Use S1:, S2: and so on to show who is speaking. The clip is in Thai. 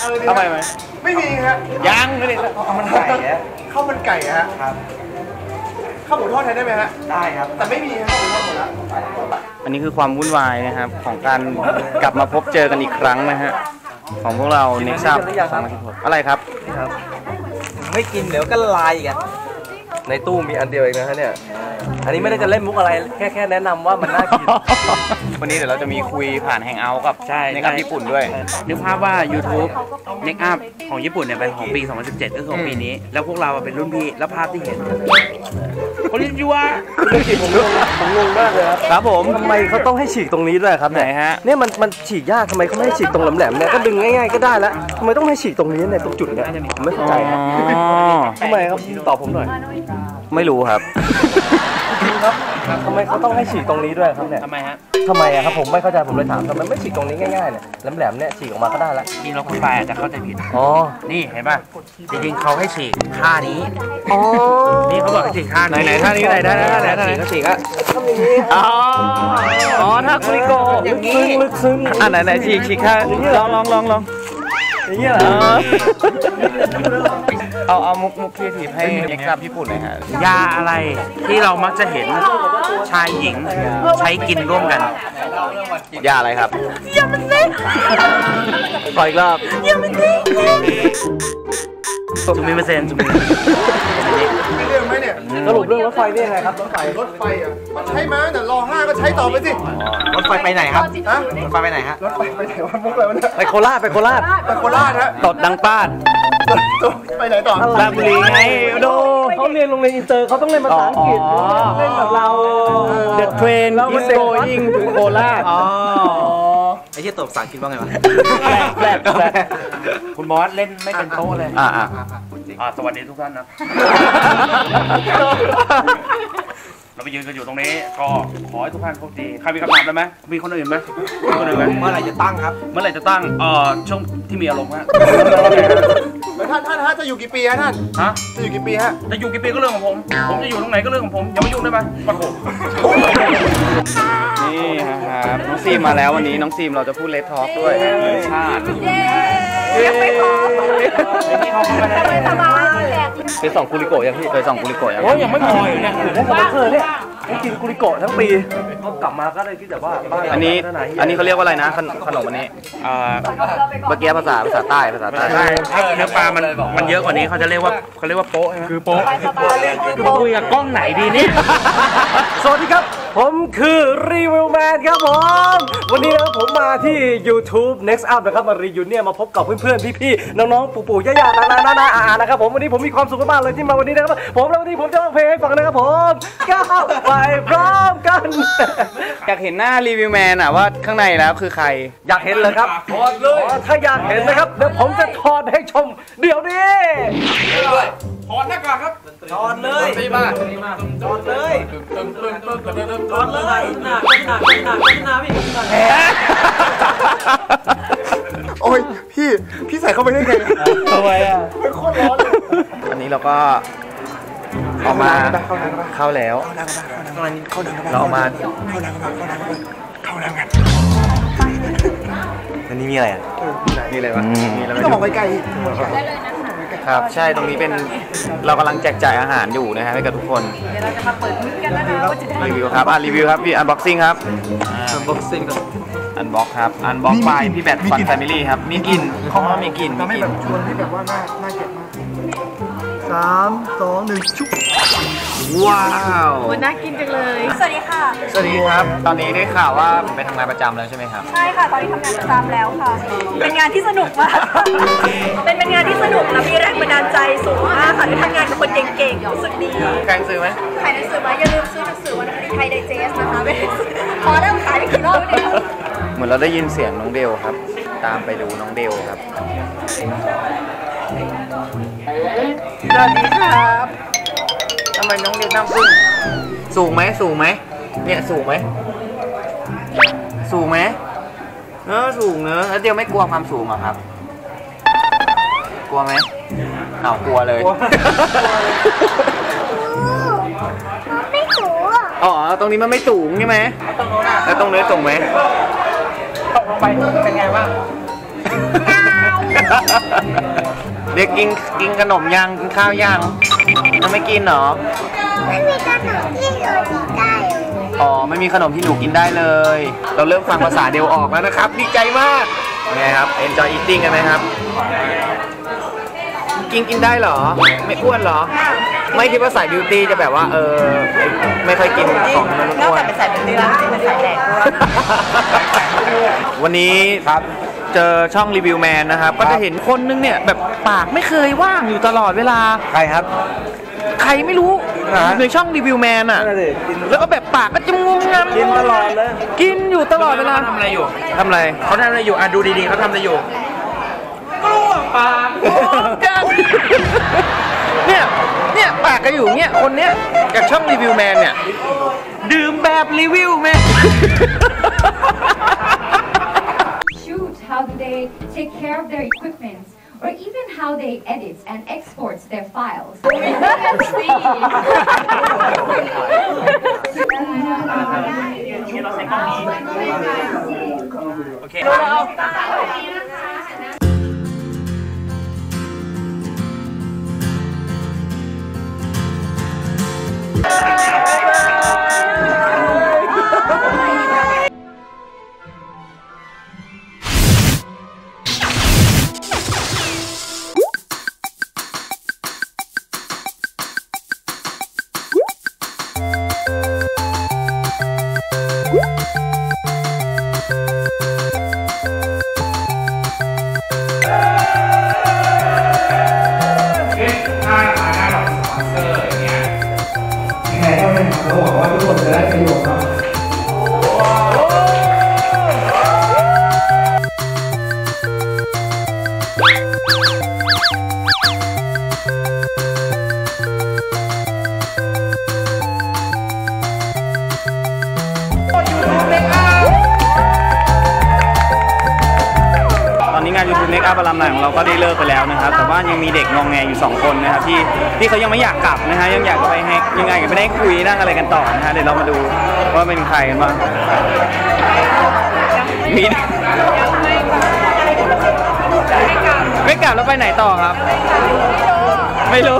S1: เออดี
S2: ทำไมไหม
S1: ไม่มีฮะ
S2: ยังไม่ได้
S1: ข้าวมันไก่ฮะข้าวมันไก่ฮะ
S3: ครับ
S1: ข้าวหมูทอดแทนได้ไหมฮะ
S3: ได้ครับ
S1: แต่ไม่มีฮะข้าวหมูทอดหมดแล้ว
S2: อันนี้คือความวุ่นวายนะครับของการกลับมาพบเจอกันอีกครั้งนะฮะของพวกเราเน็กซับอะไรครับ
S3: ไม่กินเดี๋ยวก็ละลายอีกอะในตู้มีอันเดียวเองนะฮะเนี่ยอันนี้ไม่ได้จะเล่นมุกอะไร แค่แค่แนะนำว่ามันน่ากิน
S2: วันนี้เดี๋ยวเราจะมีคุยผ่านแฮงเอาท์กับ
S4: ใช่
S2: ในกับญี่ปุ่นด้วย
S4: นึกภาพว่า YouTube Next Up ของญี่ปุ่นเนี่ยเป็นของปี 2017 ก็คือของปีนี้ แล้วพวกเราเป็นรุ่นพี่ แล้วภาพที่เห็นคนลินยัว
S3: ผมงงผมงงมากเลยครับ
S2: ครับผม
S3: ทำไมเขาต้องให้ฉีกตรงนี้ด้วยครับ
S2: ไหน
S3: เนี่ย
S2: ฮะ
S3: เนี่ยมันมันฉีกยากทำไมเขาไม่ให้ฉีกตรงแหลมๆเนี่ยก็ดึงง่ายๆก็ได้แล้วทำไมต้องให้ฉีกตรงนี้เนี่ยตรงจุดเนี่ยผมไม่เข้าใจครับ
S2: อ๋อ
S3: ทำไมครับตอบผมหน่อย
S2: ไม่รู้ครับ
S3: จริง ครับทำไมเขาต้องให้ฉีกตรงนี้ด้วยครับเนี่ย
S4: ทำไมฮะ
S3: ทำไมอะครับผมไม่เข้าใจผมเลยถามทำไมไม่ฉีกตรงนี้ง่ายๆเนี่ยแหลมๆเนี่ยฉีกออกมาก็ได้ละ
S4: จริงเราคุยไปอาจจะเข้าใจผิด
S3: อ๋อ
S4: นี่เห็นป่ะจริงๆเขาให้ฉีกท่านี้
S3: อ๋อ
S4: นี่เขาบอกให้ฉีกท่านี้
S2: ไหนๆท่านี้ไหนท่านี้ไหนท่านี้
S4: ฉีกก็ฉีกอะ
S3: ทำอย่างนี้
S2: อ๋ออ๋อถ้าคุริโกะ
S3: อย่างนี้ลึกซึ้ง
S2: อะไหนไหนฉีกฉีกค่ะลองลองลองลอง
S3: อย่างนี้เหรอ
S2: เอาเอามุกมุกครีเอทีฟให้เอ็กซ์ซับญี่ปุ่นหน่อยฮะ
S4: ยาอะไรที่เรามักจะเห็นชายหญิงใช้กินร่วมกัน
S2: ยาอะไรครับ
S3: ขออีกรอบ
S4: จุมิเปอร์เซ็นต์จุมิ
S1: ไม่
S3: สรุปเรื่องรถไฟนี่ยังไงครับรถไฟ
S1: รถไฟอะมันใช้มาตั้งแต่รอห้าก็ใช้ต่อไปสิ
S3: รถไฟไปไหนครับ
S1: ฮะ
S3: รถไฟไปไหนฮะ
S1: รถไฟไปไหนวะมุกอะไรวะเนี่ย
S3: ไปโคราชไปโคราช
S1: ไปโคราชฮะ
S2: ตดดังป้าน
S1: ไปไหนต่อ
S2: ลาดบุรีไงดู
S3: เขาเรียนโรงเรียนอินเตอร์เขาต้องเล่นภาษาอังกฤษ
S2: อ๋อ
S3: เล่นแบบเรา
S2: The train is going to โคราช
S3: ไอ้ที่ตบภาษาอังกฤษว่าไงวะ
S2: แปลกแปลก
S4: คุณบอสเล่นไม่เป็นโต๊ะเลย
S2: อ่าอ่า
S4: อ่าสวัสดีทุกท่านนะ เราไปยืนกันอยู่ตรงนี้ ก็ขอให้ทุกท่านโชคดี ใครมีคำถามได้ไหม มีคนอื่นไหมมีคนอื่นไหม
S3: เมื่อไหร่จะตั้งครับ
S4: เมื่อไหร่จะตั้ง เอ่อ ช่วงที่มีอารมณ์ฮะ
S1: แล้วท่านท่านฮะจะอยู่กี่ปีฮะท่าน
S4: ฮะ
S1: จะอยู่กี่ปีฮะ
S4: จะอยู่กี่ปีก็เรื่องของผม ผมจะอยู่ตรงไหนก็เรื่องของผม อย่ามายุ่งได้ไหมปะโถ
S2: นี่ครับน้องซีมมาแล้ววันนี้น้องซีมเราจะพูดเลททอล์กด้วยชาติ
S5: ยังไม่พอไม่สบายแหละ
S3: ไปส่องคุริโกะยังพี่
S2: เคยส่องกุลิโกะยัง
S4: โอ้ยยังไม่พออยู่เนี่ย
S3: ผมกับเธอเนี่ยไม่กินคุริโกะทั้งปีเขากลับมาก็เลยคิดแต่ว่าบ้านเรา
S2: อันนี้
S3: พัฒาหี้ย
S2: อันนี้เขาเรียกว่าอะไรนะขนขนมอันนี้
S4: เอ่อ
S2: เมื่อกี้ภาษาภาษาใต้ภาษาใต้
S4: ใช่ถ้าเนื้อปลามันมันเยอะกว่านี้เขาจะเรียกว่าเขาเรียกว่าโป๊ะใช่ไหมคือโป๊ะ
S5: สบายเลย
S4: คุยกับกล้องไหนดีเนี่ย
S3: สวัสดีครับ ผมคือรีวิวแมนครับผม วันนี้นะครับผมมาที่ YouTube Next Up นะครับ มารียูเนี่ยมาพบกับเพื่อนๆ พี่ๆ น้องๆ ปู่ๆ ย่าๆ นาๆนาๆอาๆนะครับผมวันนี้ผมมีความสุขมากๆเลยที่มาวันนี้นะครับ ผมแล้ววันนี้ผมจะร้องเพลงให้ฟังนะครับผมก้าวไปพร้อมกัน
S2: อยากเห็นหน้ารีวิวแมนอะว่าข้างในแล้วคือใคร
S3: อยากเห็นเลยครับถอดเลยถ้าอยากเห็นนะครับเดี๋ยวผมจะถอดให้ชม เดี๋ยวนี้
S4: ถอดหน้ากากครับ
S3: ถอดเลยไม่บ้าถอดเลยถอดเลยหนักหนักหนักหนักพี่
S1: โอ้ยพี่พี่ใส่เข้าไปได้ไง
S2: ทำไมอะ
S1: มันโคตรร้อนเลย
S2: อันนี้เราก็ออกมาเข้าแล้วเราออกมา
S3: อันนี้มีอะไรอะ
S2: นี่เลยวะนี่แล้ว
S1: พี่ต้องมองไกล
S2: ครับ ใช่ตรงนี้เป็นเรากำลังแจกจ่ายอาหารอยู่นะฮะให้กับทุกคน
S5: เดี๋ยวเราจะมาเปิดมุกกันแล้วนะว่าจะได้
S2: รีวิวครับอะรีวิวครับพี่อันบ็อกซิ่งครับ
S3: บ็อกซิ่งครับ
S2: อันบ็อกครับอันบ็อกไปพี่แบทฟันแฟมิลี่ครับมีกลิ่นเขาว่ามีกลิ่น
S1: ๆ
S2: มี
S1: ทำให้
S2: กลิ่
S1: แบ
S2: น
S1: บชวนที่แบบว่าน่าน่าเก็บมาก สามสองหนึ่งชุบ
S2: ว้าว
S5: โอ้น่ากินจังเลย สวัสดีค่ะ
S2: สวัสดีครับ ตอนนี้ได้ข่าวว่าไปทำงานประจำแล้วใช่ไหมครับ
S5: ใช่ค่ะ ตอนนี้ทำงานประจำแล้วค่ะ เป็นงานที่สนุกมาก เป็นเป็นงานที่สนุกและมีแรงบันดาลใจสูงมากค่ะได้ทำงานกับคนเก่งๆรู้สึกดี
S2: ใครซื้อไหม
S5: ขายหนังสือมาอย่าลืมซื้อหนังสือวรรณคดีไทยไดเจสนะคะไม่ได้ซื้อพอเริ่มขายไปกี่รอบแล้วเนี่ย
S2: เหมือนเราได้ยินเสียงน้องเดลครับ ตามไปดูน้องเดลครับ สวัสดีครับทำไมน้องเดลนั่งพึ่งสูงไหมสูงไหมเนี่ยสูงไหมสูงไหมเออสูงเนอะแล้วเดลไม่กลัวความสูงเหรอครับ กลัวไหมอ้าวกลัวเลย
S5: ไม่ถูก
S2: อ๋อตรงนี้มันไม่สูงใช่ไหมแล้วตรงนี้สูงไหม
S4: ตกลงไปเป็นไงบ้าง
S5: อ
S2: เด็กกินกินขนมยังกินข้าวยังยังไม่กินเหรอ
S6: ไม่มีขนมที่เรากินได้เลย
S2: อ๋อไม่มีขนมที่หนูกินได้เลย เราเริ่มฟังภาษาเดียวออกแล้วนะครับดีใจมากไงครับ enjoy eating กันไหมครับ กินกินได้เหรอ ไม่อ้วนเหรอ ไม่คิดว่าสายบิวตี้จะแบบว่า เออ ไม่ค่อยกินของมัน
S5: นอก
S2: อ้ว
S5: จาก
S2: น
S5: เป็นสายเป็นเรื่องเป็นสายแดกด้วย
S2: วันนี้ครับ เจอช่องรีวิวแมนนะครับ ก็จะเห็นคนนึงเนี่ยแบบปากไม่เคยว่างอยู่ตลอดเวลา
S3: ใครครับ
S2: ใครไม่รู้
S3: ฮะ
S2: ในช่องรีวิวแมนอะ
S3: นั่นน่ะดิกิน
S2: แล้วก็แบบปากก็จะงงงำ
S3: กินตลอดเลย
S2: กินอยู่ตลอดเวลา
S4: ทำอะไรอยู่
S2: ทำอะไร
S4: เขาทำอะไรอยู่อะดูดีๆเขาทำอะไรอยู่
S2: เนี่ยเนี่ยปากก็อยู่เนี่ยคนเนี้ยจากช่องรีวิวแมนเนี่ย ดื่มแบบรีวิวแมน
S7: shoot, how do they take care of their equipment, or even how they edit and export their files.
S4: Okay.
S2: ตอนนี้ งาน YouTube Make Up อลัมไนของเราก็ได้เลิกไปแล้วนะครับ แต่ว่ายังมีเด็กงองแงอยู่ 2 คนนะครับที่ที่เขายังไม่อยากกลับนะฮะยังอยากจะไปให้ยังไงกันไม่ได้คุยนั่งอะไรกันต่อนะฮะเดี๋ยวเรามาดูว่าเป็นใครกันบ้างมีไม่กลับแล้วไปไหนต่อครับ ไม่รู้